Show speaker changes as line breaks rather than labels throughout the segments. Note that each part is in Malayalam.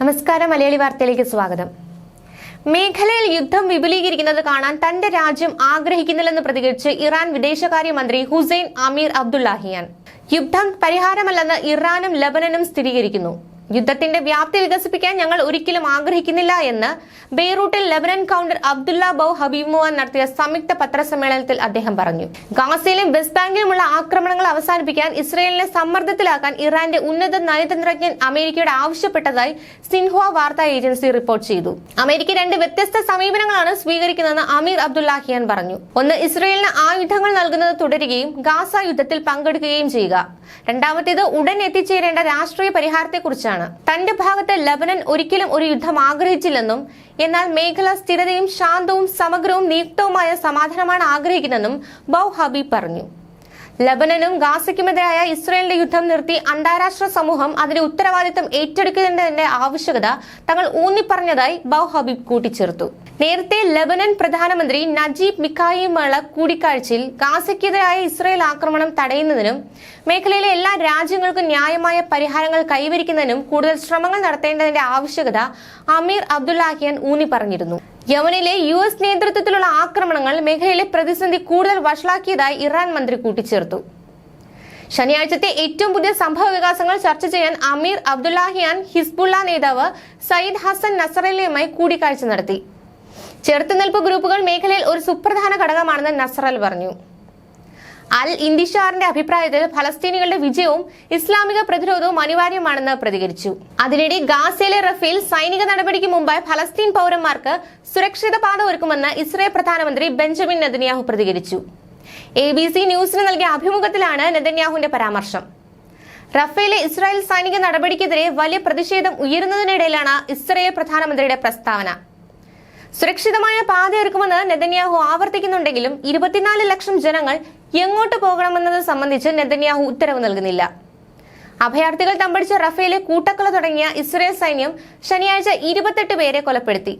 നമസ്കാരം മലയാളി വാർത്തയിലേക്ക് സ്വാഗതം. മേഖലയിൽ യുദ്ധം വിപുലീകരിക്കുന്നത് കാണാൻ തന്റെ രാജ്യം ആഗ്രഹിക്കുന്നില്ലെന്ന് പ്രതികരിച്ച് ഇറാൻ വിദേശകാര്യമന്ത്രി ഹുസൈൻ അമീർ അബ്ദുല്ലാഹിയാൻ. യുദ്ധം പരിഹാരമല്ലെന്ന് ഇറാനും ലബനനും സ്ഥിരീകരിക്കുന്നു. യുദ്ധത്തിന്റെ വ്യാപ്തി വികസിപ്പിക്കാൻ ഞങ്ങൾ ഒരിക്കലും ആഗ്രഹിക്കുന്നില്ല എന്ന് ബെയ്റൂട്ടിൽ ലെബനൻ കൗണ്ടർ അബ്ദുല്ല ബൌ ഹബീബുവാൻ നടത്തിയ സംയുക്ത പത്രസമ്മേളനത്തിൽ അദ്ദേഹം പറഞ്ഞു. ഗാസയിലും വെസ്റ്റ് ബാങ്കിലുമുള്ള ആക്രമണങ്ങൾ അവസാനിപ്പിക്കാൻ ഇസ്രയേലിനെ സമ്മർദ്ദത്തിലാക്കാൻ ഇറാന്റെ ഉന്നത നയതന്ത്രജ്ഞൻ അമേരിക്കയുടെ ആവശ്യപ്പെട്ടതായി സിൻഹുവ വാർത്താ ഏജൻസി റിപ്പോർട്ട് ചെയ്തു. അമേരിക്ക രണ്ട് വ്യത്യസ്ത സമീപനങ്ങളാണ് സ്വീകരിക്കുന്നതെന്ന് അമീർ അബ്ദുല്ലാഹിയാൻ പറഞ്ഞു. ഒന്ന് ഇസ്രയേലിന് ആയുധങ്ങൾ നൽകുന്നത് തുടരുകയും ഗാസ യുദ്ധത്തിൽ പങ്കെടുക്കുകയും ചെയ്യുക. രണ്ടാമത്തേത് ഉടൻ എത്തിച്ചേരേണ്ട രാഷ്ട്രീയ പരിഹാരത്തെക്കുറിച്ചാണ്. തന്റെ ഭാഗത്ത് ലബനൻ ഒരിക്കലും ഒരു യുദ്ധം ആഗ്രഹിച്ചില്ലെന്നും എന്നാൽ മേഖല സ്ഥിരതയും ശാന്തവും സമഗ്രവും നിയുക്തവുമായ സമാധാനമാണ് ആഗ്രഹിക്കുന്നതെന്നും ബൌ ഹബീബ് പറഞ്ഞു. ലബനനും ഗാസയ്ക്കുമെതിരായ ഇസ്രയേലിന്റെ യുദ്ധം നിർത്തി അന്താരാഷ്ട്ര സമൂഹം അതിന്റെ ഉത്തരവാദിത്തം ഏറ്റെടുക്കേണ്ടതിന്റെ ആവശ്യകത തങ്ങൾ ഊന്നിപ്പറഞ്ഞതായി ബൌ ഹബീബ് കൂട്ടിച്ചേർത്തു. നേരത്തെ ലബനൻ പ്രധാനമന്ത്രി നജീബ് മിക്കായിയുമുള്ള കൂടിക്കാഴ്ചയിൽ ഗാസയ്ക്കെതിരായ ഇസ്രയേൽ ആക്രമണം തടയുന്നതിനും മേഖലയിലെ എല്ലാ രാജ്യങ്ങൾക്കും ന്യായമായ പരിഹാരങ്ങൾ കൈവരിക്കുന്നതിനും കൂടുതൽ ശ്രമങ്ങൾ നടത്തേണ്ടതിന്റെ ആവശ്യകത അമീർ അബ്ദുല്ലാഹിയാൻ ഊന്നി പറഞ്ഞിരുന്നു. യമനിലെ യു എസ് നേതൃത്വത്തിലുള്ള ആക്രമണങ്ങൾ മേഖലയിലെ പ്രതിസന്ധി കൂടുതൽ വഷളാക്കിയതായി ഇറാൻ മന്ത്രി കൂട്ടിച്ചേർത്തു. ശനിയാഴ്ചത്തെ ഏറ്റവും പുതിയ സംഭവ വികാസങ്ങൾ ചർച്ച ചെയ്യാൻ അമീർ അബ്ദുല്ലാഹിയാൻ ഹിസ്ബുള്ള നേതാവ് സയ്യിദ് ഹസൻ നസറലിയുമായി കൂടിക്കാഴ്ച നടത്തി. ചെറുത്തുനിൽപ്പ് ഗ്രൂപ്പുകൾ മേഖലയിൽ ഒരു സുപ്രധാന ഘടകമാണെന്ന് നസറൽ പറഞ്ഞു. അൽ ഇന്ദിഷാറിന്റെ അഭിപ്രായത്തിൽ ഫലസ്തീനികളുടെ വിജയവും ഇസ്ലാമിക പ്രതിരോധവും അനിവാര്യമാണെന്ന് പ്രതികരിച്ചു. അതിനിടെ ഗാസയിലെ റഫേൽ സൈനിക നടപടിക്ക് മുമ്പായി ഫലസ്തീൻ പൗരന്മാർക്ക് സുരക്ഷിത പാത ഒരുക്കുമെന്ന് ഇസ്രയേൽ പ്രധാനമന്ത്രി ബെഞ്ചമിൻ നെതന്യാഹു പ്രതികരിച്ചു. എ ബി സി ന്യൂസിന് നൽകിയ അഭിമുഖത്തിലാണ് നെതന്യാഹുവിന്റെ പരാമർശം. റഫേലെ ഇസ്രായേൽ സൈനിക നടപടിക്കെതിരെ വലിയ പ്രതിഷേധം ഉയരുന്നതിനിടയിലാണ് ഇസ്രയേൽ പ്രധാനമന്ത്രിയുടെ പ്രസ്താവന. സുരക്ഷിതമായ പാതയൊരുക്കുമെന്ന് നെതന്യാഹു ആവർത്തിക്കുന്നുണ്ടെങ്കിലും ഇരുപത്തിനാല് ലക്ഷം ജനങ്ങൾ എങ്ങോട്ട് പോകണമെന്നത് സംബന്ധിച്ച് നെതന്യാഹു ഉത്തരവ് നൽകുന്നില്ല. അഭയാർത്ഥികൾ തമ്പടിച്ച റഫേലെ കൂട്ടക്കൊല തുടങ്ങിയ ഇസ്രയേൽ സൈന്യം ശനിയാഴ്ച ഇരുപത്തെട്ട് പേരെ കൊലപ്പെടുത്തി.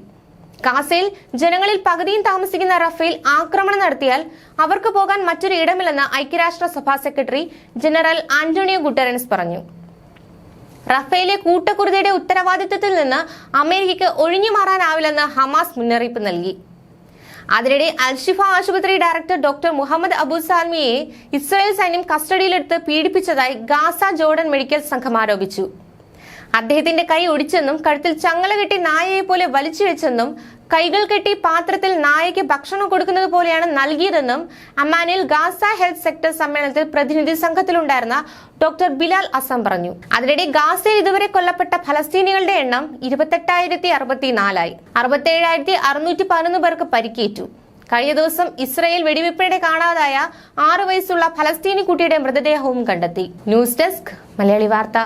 ഗാസയിൽ ജനങ്ങളിൽ പകുതിയും താമസിക്കുന്ന റഫേൽ ആക്രമണം നടത്തിയാൽ അവർക്ക് പോകാൻ മറ്റൊരു ഇടമില്ലെന്ന് ഐക്യരാഷ്ട്ര സഭാ സെക്രട്ടറി ജനറൽ ആന്റോണിയോ ഗുട്ടറൻസ് പറഞ്ഞു. റഫേലെ കൂട്ടക്കുരുതിയുടെ ഉത്തരവാദിത്വത്തിൽ നിന്ന് അമേരിക്കയ്ക്ക് ഒഴിഞ്ഞു മാറാനാവില്ലെന്ന് ഹമാസ് മുന്നറിയിപ്പ് നൽകി. അതിനിടെ അൽഷിഫ ആശുപത്രി ഡയറക്ടർ ഡോക്ടർ മുഹമ്മദ് അബു സാൽമിയെ ഇസ്രായേൽ സൈന്യം കസ്റ്റഡിയിലെടുത്ത് പീഡിപ്പിച്ചതായി ഗാസ ജോർഡൻ മെഡിക്കൽ സംഘം ആരോപിച്ചു. അദ്ദേഹത്തിന്റെ കൈ ഒടിച്ചെന്നും കഴുത്തിൽ ചങ്ങല കെട്ടി നായയെ പോലെ വലിച്ചു വെച്ചെന്നും കൈകൾ കെട്ടി പാത്രത്തിൽ നായയ്ക്ക് ഭക്ഷണം കൊടുക്കുന്നത് പോലെയാണ് നൽകിയതെന്നും അമ്മാനിൽ ഗാസ ഹെൽത്ത് സെക്ടർ സമ്മേളനത്തിൽ പ്രതിനിധി സംഘത്തിലുണ്ടായിരുന്ന ഡോക്ടർ ബിലാൽ അസം പറഞ്ഞു. അതിനിടെ ഗാസയിൽ ഇതുവരെ കൊല്ലപ്പെട്ട ഫലസ്തീനികളുടെ എണ്ണം ഇരുപത്തെട്ടായിരത്തി അറുപത്തിനാലായി അറുപത്തേഴായിരത്തി അറുന്നൂറ്റി പതിനൊന്ന് പേർക്ക് പരിക്കേറ്റു. കഴിഞ്ഞ ദിവസം ഇസ്രയേൽ വെടിവെപ്പിനിടെ കാണാതായ ആറു വയസ്സുള്ള ഫലസ്തീനി കുട്ടിയുടെ മൃതദേഹവും കണ്ടെത്തി. ന്യൂസ് ഡെസ്ക് മലയാളി വാർത്ത.